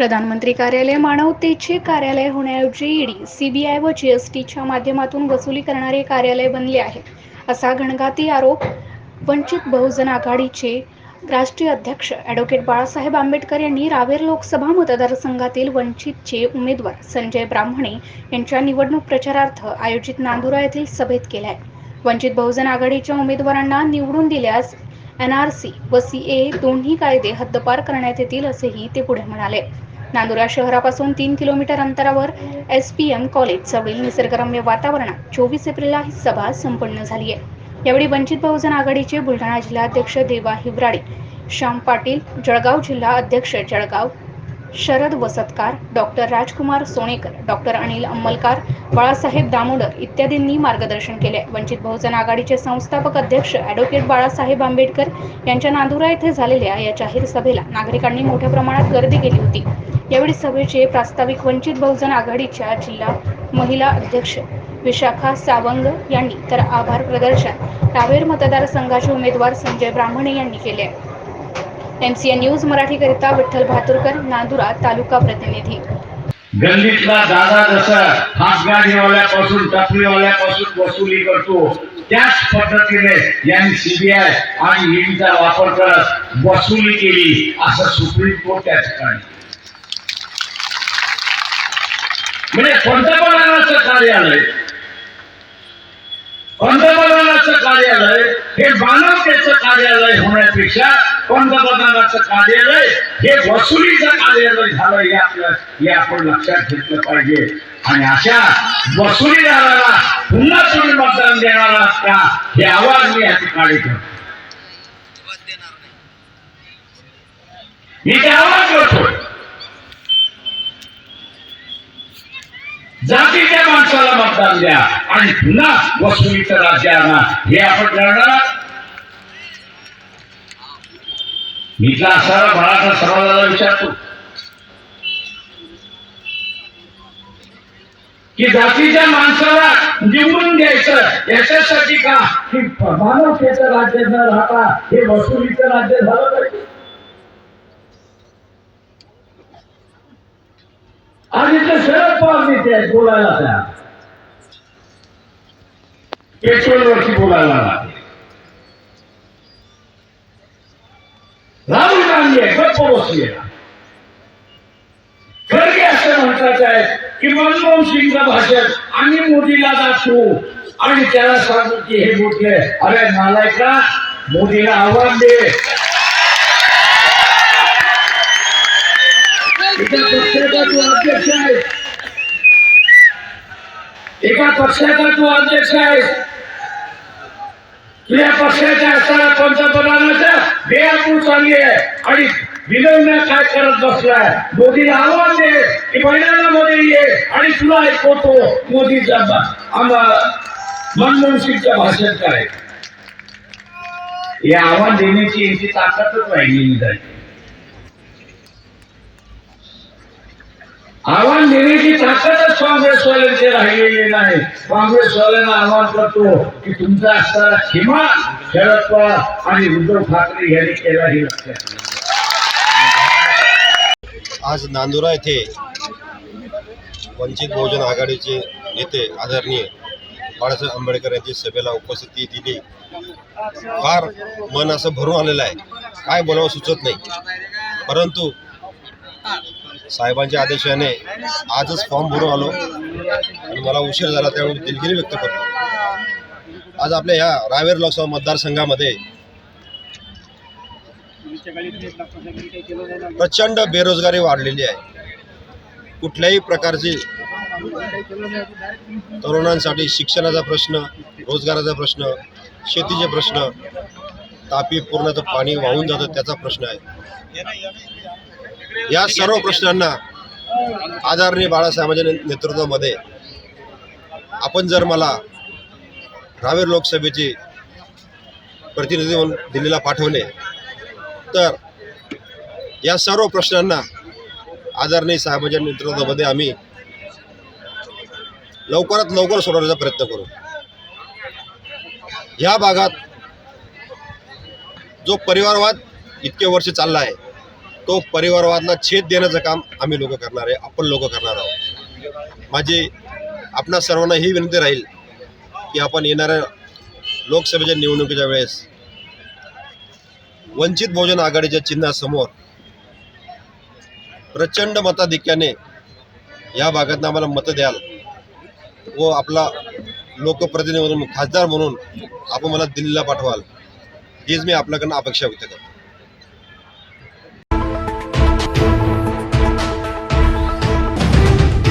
प्रधानमंत्री कार्यालय मानवतेचे कार्यालय होण्याऐवजी ईडी सीबीआय व जीएसटीच्या माध्यमातून वसुली करणारे कार्यालय बनले आहे. असा घणघाती आरोप वंचित बहुजन आघाडीचे राष्ट्रीय अध्यक्ष ॲडव्होकेट बाळासाहेब आंबेडकर यांनी रावेर लोकसभा मतदारसंघातील वंचितचे उमेदवार संजय ब्राह्मणे यांच्या निवडणूक प्रचारार्थ आयोजित नांदुरा येथील सभेत केला आहे वंचित बहुजन आघाडीच्या उमेदवारांना निवडून दिल्यास एन आर सी व सी ए दोन्ही कायदे हद्दपार करण्यात येतील असेही ते पुढे म्हणाले. नांदुरा शहरापासून तीन किलोमीटर अंतरावर एस पी एम कॉलेज चवळील निसर्गरम्य वातावरणात चोवीस एप्रिलला ही सभा संपन्न झाली आहे. यावेळी वंचित बहुजन आघाडीचे बुलढाणा जिल्हाध्यक्ष देवा हिवराडे श्याम पाटील जळगाव जिल्हा अध्यक्ष जळगाव शरद वसतकार डॉक्टर राजकुमार सोनेकर डॉक्टर अनिल अंमलकार बाळासाहेब दामोदर इत्यादींनी मार्गदर्शन केले वंचित बहुजन आघाडीचे संस्थापक अध्यक्ष ॲडव्होकेट बाळासाहेब आंबेडकर यांच्या नांदुरा येथे झालेल्या या जाहीर सभेला नागरिकांनी मोठ्या प्रमाणात गर्दी केली होती. यावेळी सभेचे प्रास्ताविक वंचित बहुजन आघाडीच्या जिल्हा महिला अध्यक्ष विशाखा सावंग यांनी तर आभार प्रदर्शन रावेर मतदारसंघाचे उमेदवार संजय ब्राह्मणे यांनी केले एमसीएन न्यूज मराठीकरिता विठ्ठल भातुरकर नांदुरा तालुका प्रतिनिधी. गल्लीतला दादा जसं हातगाडीवाल्यापासून टपरीवाल्यापासून वसुली करतो त्याच पद्धतीने यांनी सीबीआय आणि ईडीचा वापर करत वसुली केली असं सुप्रीम कोर्ट त्या ठिकाणी म्हणजे पंतप्रधानाचं कार्यालय पंतप्रधानाचं कार्यालय हे मानवतेचं कार्यालय होण्यापेक्षा पंतप्रधानाचं कार्यालय हे वसुलीचं कार्यालय झालं हे आपल्या हे आपण लक्षात घेतलं पाहिजे. आणि अशा वसुलीदाराला पुन्हा तुम्ही मतदान देणार आहात का? हे आवाज मी या ठिकाणी करतो. मी ते आवाज करतो जातीच्या माणसाला मतदान द्या आणि पुन्हा वसुलीचं राज्य आणा. हे आपण करणार? मीचा असणारा मराठा समाजाला विचारतो. की जातीच्या माणसाला निवडून द्यायचं याच्यासाठी का? की मानवतेचं राज्य न राहता हे वसुलीचं राज्य झालं पाहिजे. आणि ते शरद पवार नेते आहेत बोलायला त्या पेट्रोलवरती बोलायला राहुल गांधी आहे गप्प बसले. खरगे असं म्हणतात आहेत की मनमोहन सिंगचं भाषण आम्ही मोदीला दाखवू. आणि त्याला सांगू की हे मोठे अरे नालायका मोदीला आव्हान दे एका पक्षाचा तू अध्यक्ष आहे एका पक्षाचा तू अध्यक्ष आहेस तुझ्या पक्षाच्या असताना पंतप्रधानाच्या बेआपू चांगली आहे. आणि विनवण्या काय करत बसलाय? मोदीला आव्हान दे. की महिलांना मोदी ये. आणि तुला ऐकवतो मोदीचा बा- मनमोहन सिंगच्या भाषेत काय? हे आव्हान देण्याची यांची ताकदच राहिलेली नाही. आव्हान देण्याची ताकदच काँग्रेसवाल्यांची राहिलेली नाही. काँग्रेसवाल्यांना आव्हान करतो की तुमचा असणारा किमान शरद पवार आणि उद्धव ठाकरे यांनी केला हे लक्षात आज नांदुरा येथे वंचित बहुजन आघाडीचे नेते आदरणीय बाळासाहेब आंबेडकर यांची सभेला उपस्थिती दिली. फार मन असं भरून आलेलं आहे. काय बोलावं सुचत नाही. परंतु साहेबांच्या आदेशाने आजच फॉर्म भरून आलो. आणि मला उशीर झाला त्यामुळे दिलगिरी व्यक्त करतो. आज आपल्या ह्या रावेर लोकसभा मतदारसंघामध्ये प्रचंड बेरोजगारी वाढलेली आहे. कुठल्याही प्रकारची तरुणांसाठी शिक्षणाचा प्रश्न रोजगाराचा प्रश्न शेतीचे प्रश्न तापी पूर्णचं पाणी वाहून जातं त्याचा प्रश्न आहे. या सर्व प्रश्नांना आदरणीय बाळासाहेबांच्या नेतृत्वामध्ये आपण जर मला रावेर लोकसभेचे प्रतिनिधी म्हणून दिल्लीला पाठवले तर या सर्व प्रश्नांना आदरणीय साहेबांच्या नेतृत्वामध्ये आम्ही लवकरात लवकर सोडवण्याचा प्रयत्न करू. ह्या भागात जो परिवारवाद इतके वर्ष चालला आहे तो परिवारवादला छेद देण्याचं काम आम्ही लोक करणार आहे आपण लोक करणार आहोत. माझी आपणा सर्वांना ही विनंती राहील की आपण येणाऱ्या लोकसभेच्या निवडणुकीच्या वेळेस वंचित बहुजन आघाडीच्या चिन्हासमोर प्रचंड मताधिक्याने या भागातनं आम्हाला मतं द्याल व आपला लोकप्रतिनिधी म्हणून खासदार म्हणून आपण मला दिल्लीला पाठवाल हीच मी आपल्याकडनं अपेक्षा व्यक्त करतो.